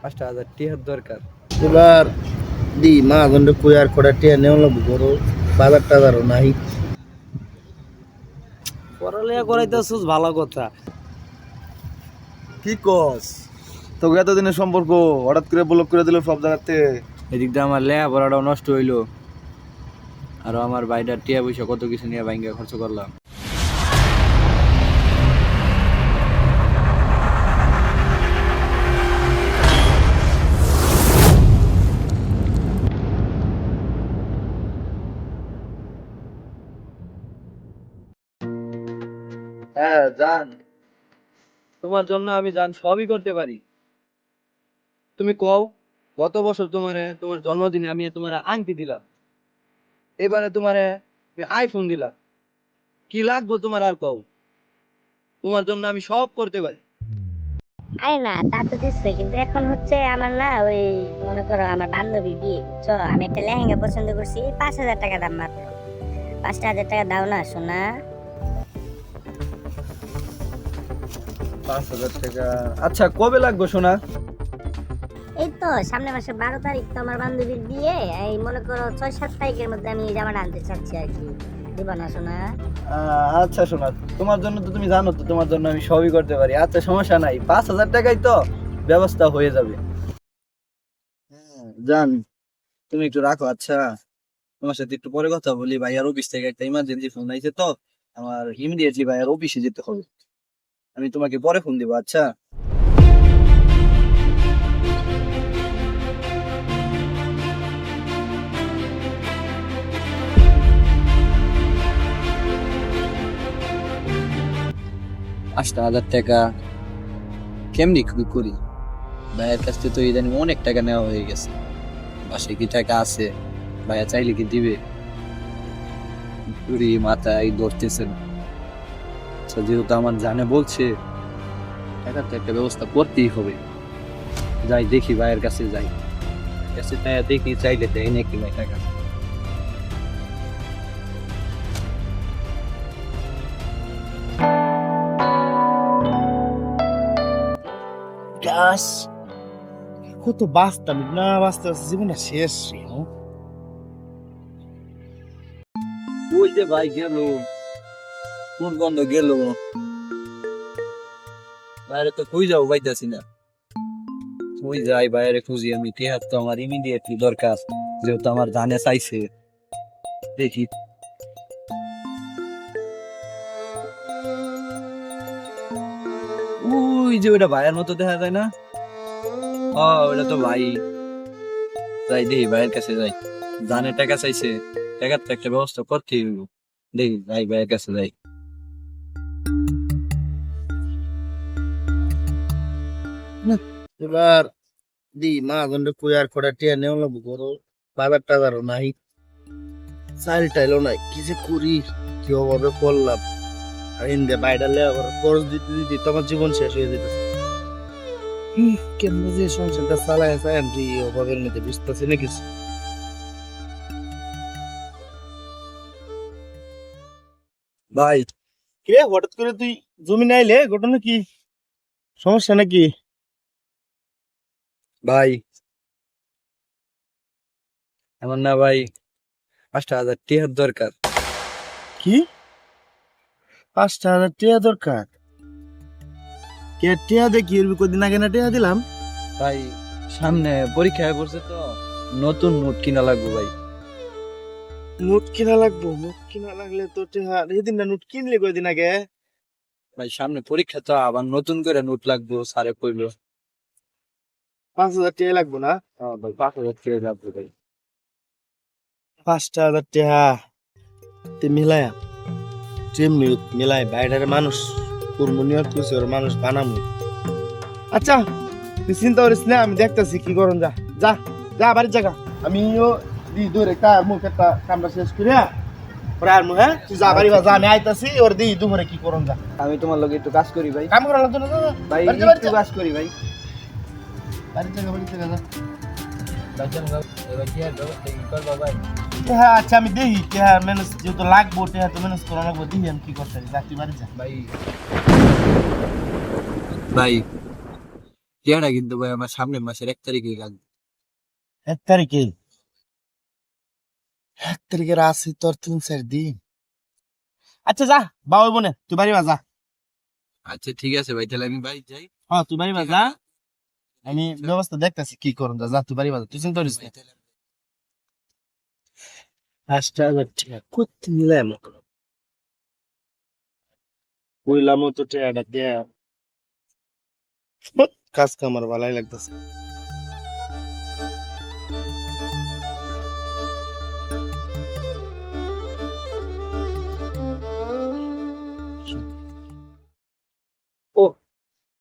পাঁচটা হাজার টিহার দরকার। এবার দি মা গন্ডে কই আর কটা টিয়া নেও লাগবো করো বাজার টাজারও নাই পড়ালেখা করাইতেছিস ভালো কথা। কি কস? তোকে এতদিনের সম্পর্ক হঠাৎ করে ব্লক করে দিল সব জায়গাতে। এদিক দিয়ে আমার লেয়া পড়াটাও নষ্ট হইল। আর আমার বাইটার টিয়া পয়সা কত কিছু নিয়ে ব্যাংকে খরচ করলাম। জান তোমার জন্য আমি জান সবই করতে পারি। তুমি কও গত বছর তোমারে তোমার জন্মদিনে আমি তোমার আংটি দিলাম। এবারে তোমারে আমি আইফোন দিলাম। কি লাগবো তোমার আর কও? তোমার জন্য আমি সব করতে পারি। আরে না তা তো দিচ্ছে কিন্তু এখন হচ্ছে আমার না ওই মনে করো আমার বান্ধবী বিয়ে বুঝছ? আমি একটা লেহেঙ্গা পছন্দ করছি পাঁচ হাজার টাকা দাম মাত্র। পাঁচটা হাজার টাকা দাও না সোনা। পাঁচ হাজার টাকা। আচ্ছা কবে লাগবে সোনা? এই তো সামনে মাসে বারো তারিখ তো আমার বান্ধবীর বিয়ে। এই মনে করো ছয় সাত তারিখের মধ্যে আমি জামাটা আনতে চাচ্ছি আর কি। দিব না সোনা? আচ্ছা সোনা তোমার জন্য তো তুমি জানো তো তোমার জন্য আমি সবই করতে পারি। আচ্ছা সমস্যা নাই পাঁচ হাজার টাকাই তো ব্যবস্থা হয়ে যাবে। হ্যাঁ, জান তুমি একটু রাখো আচ্ছা। তোমার সাথে একটু পরে কথা বলি ভাইয়ার অফিস থেকে একটা ইমার্জেন্সি ফোন আইছে তো আমার ইমিডিয়েটলি ভাইয়ার অফিসে যেতে হবে। আমি তোমাকে পরে ফোন দিব আচ্ছা? পাঁচটা হাজার টাকা। কেমনি করি? ভাইয়ের কাছ থেকে তো ইদানিং অনেক টাকা নেওয়া হয়ে গেছে। বাসায় কি টাকা আছে? ভাইয়া চাইলে কি দিবে? মাথায় ধরতেছে না। আচ্ছা, যেহেতু আমার জানে বলছে তো একটা ব্যবস্থা করতেই হবে। যাই দেখি ভাইয়ের কাছে যাই। কাছে তাই দেখি চাইলে দেয় নাকি ভাই টাকা। গাছ কত বাঁচতাম না বাঁচতে বাঁচতে জীবনটা শেষ? ওই যে ভাই গেল। কোন গন্ধ গেল বাইরে তো খুঁজ যাও, পাইতেছি না। ওই যাই বাইরে খুঁজি আমি টেহার তো আমার ইমিডিয়েটলি দরকার, যেহেতু আমার জানে চাইছে। দেখি। ওই যে ওটা ভাইয়ের মতো দেখা যায় না? ও ওটা তো ভাই। যাই দেখি, ভাইয়ের কাছে যাই। জানে টাকা চাইছে, টাকার তো একটা ব্যবস্থা করতেই হইব। দেখি, যাই ভাইয়ের কাছে যাই। এবার দি, মা গন্ডে কই আর কটা টিয়া নেও লাগবো করো বাজার টাজারও নাই চাইল টাইলও নাই, কি যে করি? কি অভাবে করলাম? আর ইন্দে বাইরে লে আবার খরচ দিতে দিতে তো জীবন শেষ হয়ে যেতেছে। কেমনে যে সংসারটা চালায় চায় আমি অভাবের মধ্যে বুঝতেছি না ভাই, কিরে, হঠাৎ করে তুই জমি নাইলে ঘটনা কি? সমস্যা নাকি? ভাই। এমন না ভাই। পাঁচটা হাজার টিহার দরকার। কি? পাঁচটা হাজার টিয়া দরকার? কে টিয়া দেখি কদিন আগে না টিয়া দিলাম। ভাই সামনে পরীক্ষা পড়ছে তো। নতুন নোট কিনা লাগবে ভাই। নোট কিনা লাগবো? নোট কিনা লাগলে তো টিয়া এদিন না নোট কিনলে কদিন আগে? ভাই সামনে পরীক্ষা তো আবার নতুন করে নোট লাগবে স্যারে কইলো। পাঁচ হাজার টিয়া লাগবো না? হ্যাঁ ভাই পাঁচ হাজার টিয়া লাগবে ভাই। পাঁচটা হাজার টিয়া তে মিলায়া তেমনি মিলাই বাইরের মানুষ কুরমুনিয়ত করছে ওর মানুষ বানামু। আচ্ছা তুই চিন্তা করিস না আমি দেখতেছি কি করুন যা যা যা বাড়ির জায়গা। আমিও দি দূরে কার মুখ একটা কামটা শেষ করে পরে আর মুখ হ্যাঁ? তুই যা বাড়ি যা আমি আইতাছি ওর দি দুপুরে কি করুন যা। আমি তোমার লগে একটু কাজ করি ভাই। কাম করার জন্য। ভাই। একটু কাজ করি ভাই। আচ্ছা আমি দেখি হ্যাঁ ম্যানেজ যেহেতু লাগবো টেহা তো ম্যানেজ করা লাগবো দেখি আমি কি করতে পারি। যা বাড়ি যা। ভাই। ভাই টিয়াটা কিন্তু ভাই আমার সামনের মাসের এক তারিখে লাগবে এক তারিখে? এক তারিখের আছে তোর তিন চার দিন। আচ্ছা যা বাবা বোনে তুই বাড়ি যা আচ্ছা ঠিক আছে ভাই তাহলে আমি বাড়ি যাই। হ্যাঁ তুই বাড়ি যা আমি ব্যবস্থা দেখতেছি কি করুন যা তুই বাড়ি যা তুই চিন্তা করিস না। পাঁচটা হাজার টাকা করতে নিলে কইলাম তো টাকাটা দেয়া। কাজ কামার ভালাই লাগতেছে।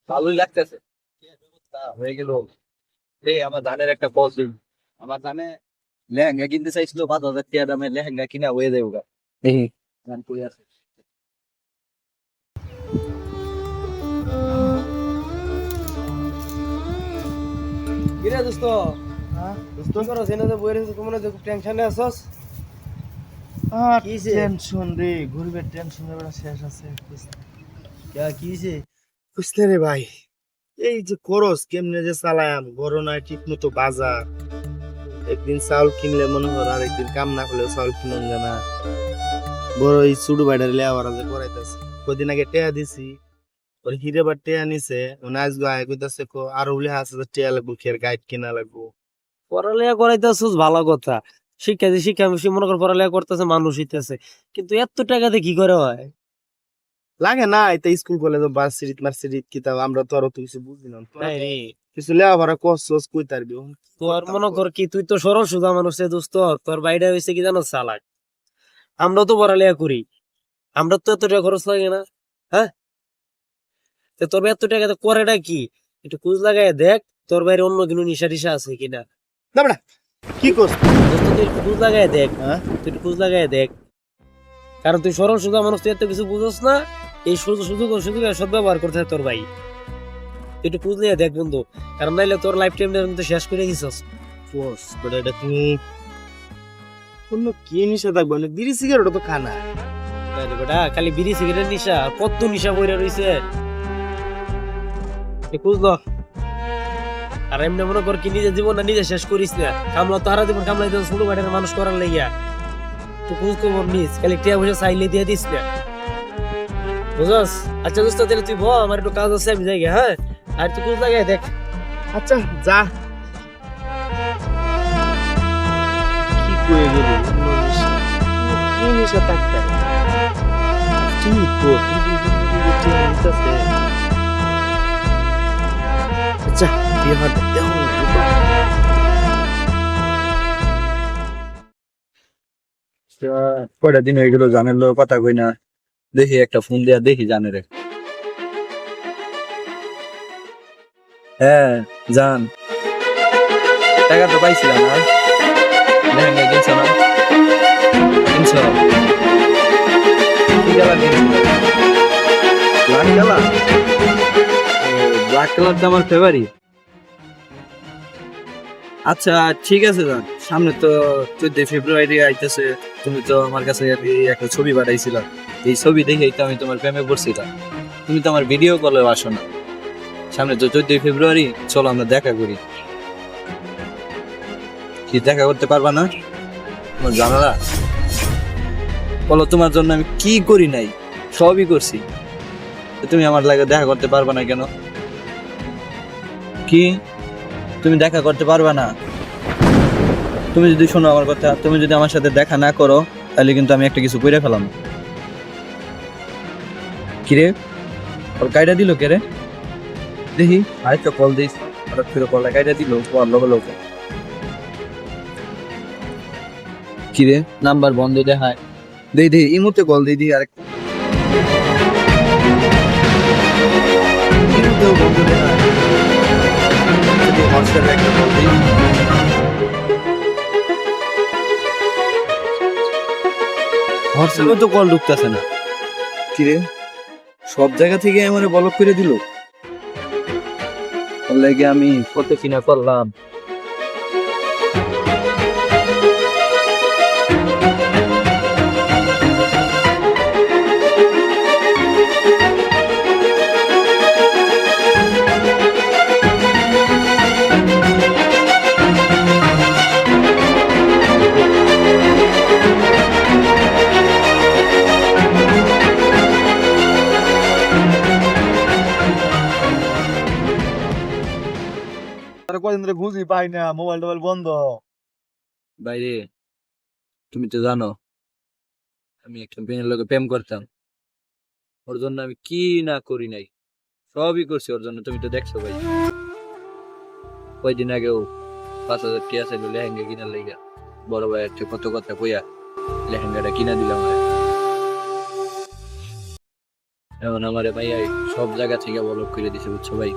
ভালোই লাগতেছে। হয়ে গেল। এই আমার ধানের একটা দিন। আমার ধানে লেহেঙ্গা কিনতে চাইছিল পাঁচ হাজার টাকা দামের লেহেঙ্গা কিনা হয়ে যাবে গা। এই ধান কই আছে। কিরে দোস্ত? দোস্ত করো সেনে তো বইরে তুমি খুব টেনশনে আছস? টেনশন রে ঘুরবে টেনশন এবার শেষ আছে কে কিছে বুঝলে রে ভাই। এই যে খরচ কেমনে যে চালায়াম গরো নাই ঠিক মতো বাজার। একদিন চাউল কিনলে মনে হয় আর একদিন কাম না করলে চাউল কিনুন জানা বড় এই চুডু বাইডার লেওয়ার যে করাইতেছে। কদিন আগে টেয়া দিছি, ওর হিরে বা টেয়া নিছে মানে আজ গায়ে কইতাছে, কো, আর উলে আছে যে টেয়া লাগবো, খের গাইড কিনা লাগবো। পড়ালেখা করাইতেছস, ভালো কথা। শিক্ষা দিয়ে শিক্ষা মনে কর পড়ালেখা করতেছে, মানুষ হইতেছে। কিন্তু এত টাকাতে কি করে হয়? লাগে না এটা স্কুল কলেজ ভার্সিটি মার্সিটি কিতাব আমরা তো আর অত কিছু বুঝি না। তোরা তাই রে কিছু লেওয়ার কষ্ট কই তারবি তোর মনে কর কি তুই তো সরল সুদা মানুষ রে দোস্ত তোর বাইরে হইছে কি জানো চালাক? আমরা তো পড়ালেখা করি। আমরা তো এত টাকা খরচ লাগে না হ্যাঁ? তো তোর এত টাকাতে করেটা কি? একটু কুজ লাগাই দেখ তোর বাইরে অন্য কোনো নিশা টিশা আছে কিনা? না কি করছ? দোস্ত তুই একটু কুজ লাগাই দেখ। হ্যাঁ? তুই একটু খোঁজ লাগাই দেখ। কারণ তুই সরল সুদা মানুষ তুই এত কিছু বুঝোস না। এই সুযোগ সুযোগ সুযোগ সদ্ব্যবহার করতে হয় তোর ভাই। একটু খোঁজ নিয়ে দেখ বন্ধু। কারণ নাইলে তোর লাইফ টাইম কিন্তু শেষ করে দিছস ফোর্স বেটা এটা তুমি অন্য কি নিষে থাকব? না বিড়ি সিগারেট তো খানা। আরে বেটা খালি বিড়ি সিগারেট নিশা কত নিশা বইরা রইছে। এ খুঁজ ল। আর এমনি মনে কর কি নিজের জীবন না নিজে শেষ করিস না। কামলা তো হারা জীবন কামলা দিতে ছোট বাড়ির মানুষ করার লাইয়া তো খোঁজ খবর নিস খালি টিয়া বসে চাইলে দিয়ে দিস না। বুঝস আচ্ছা দোস্ত তাহলে তুই বল আমার একটু কাজ আছে আমি যাই গে, হ্যাঁ? আর তুই খোঁজ লাগাই দেখ। আচ্ছা যা। কি কয়ে গেল? কি নিশা থাকতে? ঠিক তো তুই যদি যদি টিয়া নিতাছে। আচ্ছা কয়টা দিন হয়ে গেল জানের লোক কথা কই না। দেখি, একটা ফোন দিয়া দেখি জানের হ্যাঁ জান। টাকা তো পাইছিলাম না। লেহেঙ্গা কিনছো না? কিনছো? কালার ব্ল্যাক কালার আচ্ছা ঠিক আছে, জান। সামনে তো চোদ্দ ফেব্রুয়ারি আইতেছে, তুমি তো আমার কাছে একটা ছবি পাঠাইছিলা। এই ছবি দেখেই তো আমি তোমার প্রেমে পড়ছিলাম। তুমি তো আমার ভিডিও কলে আসো না। সামনে তো চোদ্দই ফেব্রুয়ারি, চলো আমরা দেখা করি। কি, দেখা করতে পারবা না? তোমার জানা না বলো, তোমার জন্য আমি কি করি নাই? সবই করছি। তুমি আমার লাগে দেখা করতে পারবা না কেন? কি? তুমি দেখা করতে পারবা না? তুমি যদি শোনো আমার কথা, তুমি যদি আমার সাথে দেখা না করো, তাহলে কিন্তু আমি একটা কিছু কইরা ফেলাম। কিরে? ওর কাইটা দিল কে রে? দেখি আরেকটা কল দিস। হঠাৎ করে কলটা কাইটা দিল কল লগে লগে। কিরে? নাম্বার বন্ধ দেখায়। দেই দেই, এই মুহূর্তে কল দিই দিই, আরেক হোয়াটসঅ্যাপে একটা কল দিই। হোয়াটসঅ্যাপে তো কল ঢুকতেছে না। কিরে? সব জায়গা থেকে আমার ব্লক করে দিল? লাগে আমি কত কিনা করলাম কদিন ধরে বুঝি পাই না মোবাইল টোবাইল বন্ধ। বাইরে, তুমি তো জানো, আমি একটা মেয়ের লোকে প্রেম করতাম। ওর জন্য আমি কি না করি নাই, সবই করছি ওর জন্য, তুমি তো দেখছ ভাই। কয়দিন আগেও পাঁচ হাজার টিয়া ছিল লেহেঙ্গা কিনার লেগা। বড় ভাই একটা কত কথা কইয়া লেহেঙ্গাটা কিনা দিলাম। এখন আমারে ভাই সব জায়গা থেকে বলক করে দিছে, বুঝছ ভাই?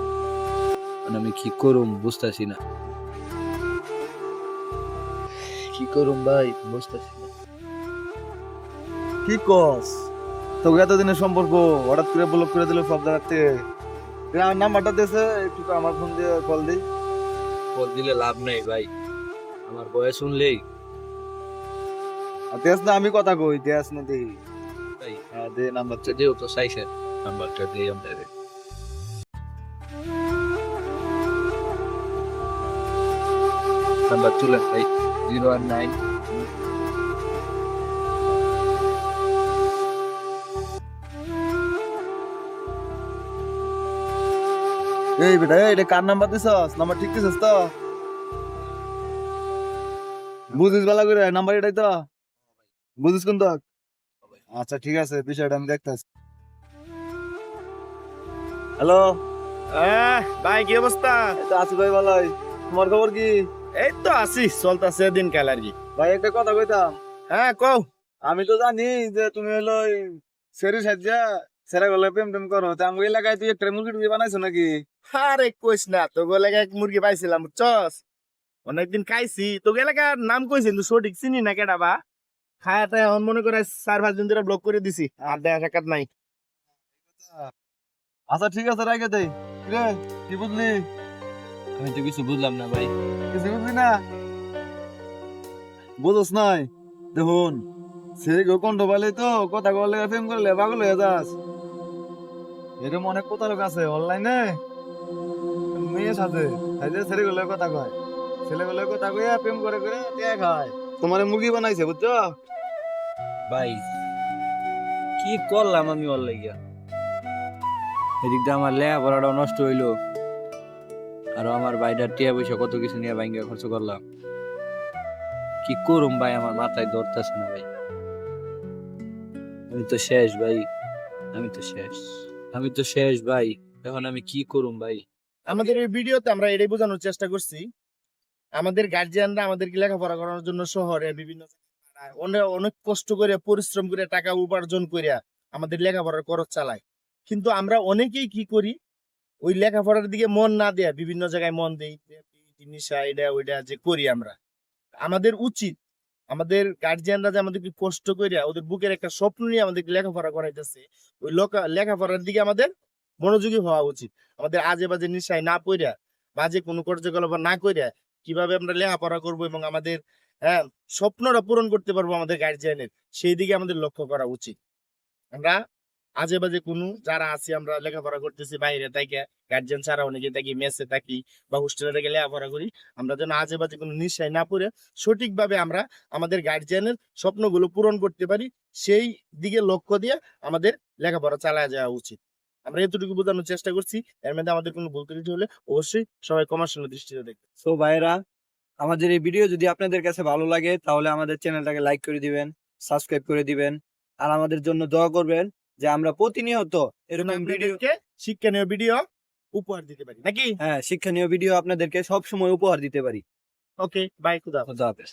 এখন আমি কি করুম বুঝতেছি না। কি করুম ভাই বুঝতেছি না। কি কস? তোকে এতদিনের সম্পর্ক হঠাৎ করে ব্লক করে দিল সব জায়গাতে তুই আমার নাম্বারটা দিয়েছে একটু আমার ফোন দিয়ে কল দিই। কল দিলে লাভ নাই ভাই আমার বয়স শুনলেই। আর দেশ না আমি কথা কই দেশ না দেই। ভাই হ্যাঁ দে আচ্ছা দিও তো চাইছে নাম্বারটা দিয়ে আমাদের নাম্বার তুলেন ভাই জিরো ওয়ান নাইন এই বেটা এটা কার নাম্বার দিছস? নাম্বার ঠিক দিছস তো? বুঝিস ভালো করে নাম্বার এটাই তো? বুঝিস কোন তো আচ্ছা ঠিক আছে বিষয়টা আমি দেখতেছি। হ্যালো ভাই কি অবস্থা? এটা আছি ভাই ভালোই। তোমার খবর কি? এই তো আছি চলতেছে দিন কাল আর কি ভাই একটা কথা কইতাম। হ্যাঁ কও। আমি তো জানি যে তুমি হলো সেরি সাজ্জা সেরা গলে প্রেম টেম করো। তা আমার এলাকায় তুই একটা মুরগি টুরগি বানাইছো নাকি? আরে কইস না তো গোলে এক মুরগি পাইছিলাম বুঝছস? অনেকদিন খাইছি। তো এলাকার নাম কইছি কিন্তু সঠিক চিনি না কেডা বা? খায়াটা এখন মনে করে চার পাঁচ দিন ধরে ব্লক করে দিছি আর দেখা সাক্ষাৎ নাই। আচ্ছা ঠিক আছে রাখে দেই রে কি বুঝলি? আমি তো কিছু বুঝলাম না ভাই। কিছু বুঝলি না? বুঝোস নাই। দেখুন সেই গো কণ্ঠ পালে তো কথা বললে প্রেম করলে পাগল হয়ে যাস। এরকম অনেক কথা লোক আছে অনলাইনে। মেয়ের সাথে এই যে ছেলে গুলো কথা কয়। ছেলে গুলো কথা কয়ে প্রেম করে করে টিয়া খায়। তোমার মুরগি বানাইছে বুঝছ? ভাই কি করলাম আমি লাগিয়া? এদিক দিয়ে আমার লেয়া পড়াটাও নষ্ট হইল। আর আমার বাইটার টিয়া পয়সা কত কিছু নিয়ে ভাঙ্গা খরচ করলাম? কি করুম ভাই? আমার মাথায় ধরতেছে না ভাই। আমি তো শেষ ভাই। আমি তো শেষ। আমি তো শেষ ভাই। এখন আমি কি করুম ভাই? আমাদের এই ভিডিওতে আমরা এটাই বোঝানোর চেষ্টা করছি। আমাদের গার্জিয়ানরা আমাদেরকে লেখাপড়া করানোর জন্য শহরে বিভিন্ন অনেক কষ্ট করে, পরিশ্রম করে টাকা উপার্জন করে আমাদের লেখাপড়ার খরচ চালায়। কিন্তু আমরা অনেকেই কি করি? ওই লেখাপড়ার দিকে মন না দেয়া, বিভিন্ন জায়গায় মন দেই জিনিসা এটা ওইটা যে করি আমরা। আমাদের উচিত, আমাদের গার্জিয়ানরা যে আমাদেরকে কষ্ট করিয়া ওদের বুকের একটা স্বপ্ন নিয়ে আমাদেরকে লেখাপড়া করাইতেছে, ওই লেখাপড়ার দিকে আমাদের মনোযোগী হওয়া উচিত। আমাদের আজে বাজে নিশায় না পড়িয়া বাজে কোনো কার্যকলাপ না করিয়া কীভাবে আমরা লেখাপড়া করব এবং আমাদের হ্যাঁ স্বপ্নটা পূরণ করতে পারব আমাদের গার্জিয়ানের সেই দিকে আমাদের লক্ষ্য করা উচিত। আমরা আজে বাজে কোনো, যারা আছি আমরা লেখাপড়া করতেছি বাইরে থাকি গার্জেন ছাড়া অনেকে থাকি মেসে থাকি বা হোস্টেলে থেকে লেখাপড়া করি, আমরা যেন আজে বাজে কোনো নিশায় না পড়ে, সঠিকভাবে আমরা আমাদের গার্জিয়ানের স্বপ্নগুলো পূরণ করতে পারি, সেই দিকে লক্ষ্য দিয়ে আমাদের লেখাপড়া চালায় যাওয়া উচিত। আমরা এতটুকু বোঝানোর চেষ্টা করছি, এর মধ্যে আমাদের কোনো ভুল ত্রুটি হলে অবশ্যই সবাই কমার্শিয়াল দৃষ্টিতে দেখবে সো ভাইরা আমাদের এই ভিডিও যদি আপনাদের কাছে ভালো লাগে, তাহলে আমাদের চ্যানেলটাকে লাইক করে দিবেন সাবস্ক্রাইব করে দিবেন, আর আমাদের জন্য দোয়া করবেন যে আমরা প্রতিনিয়ত এরকম ভিডিও ভিডিওকে শিক্ষণীয় ভিডিও উপহার দিতে পারি নাকি? হ্যাঁ শিক্ষণীয় ভিডিও আপনাদেরকে সব সময় উপহার দিতে পারি। ওকে বাই খুদা খুদা হাফেজ।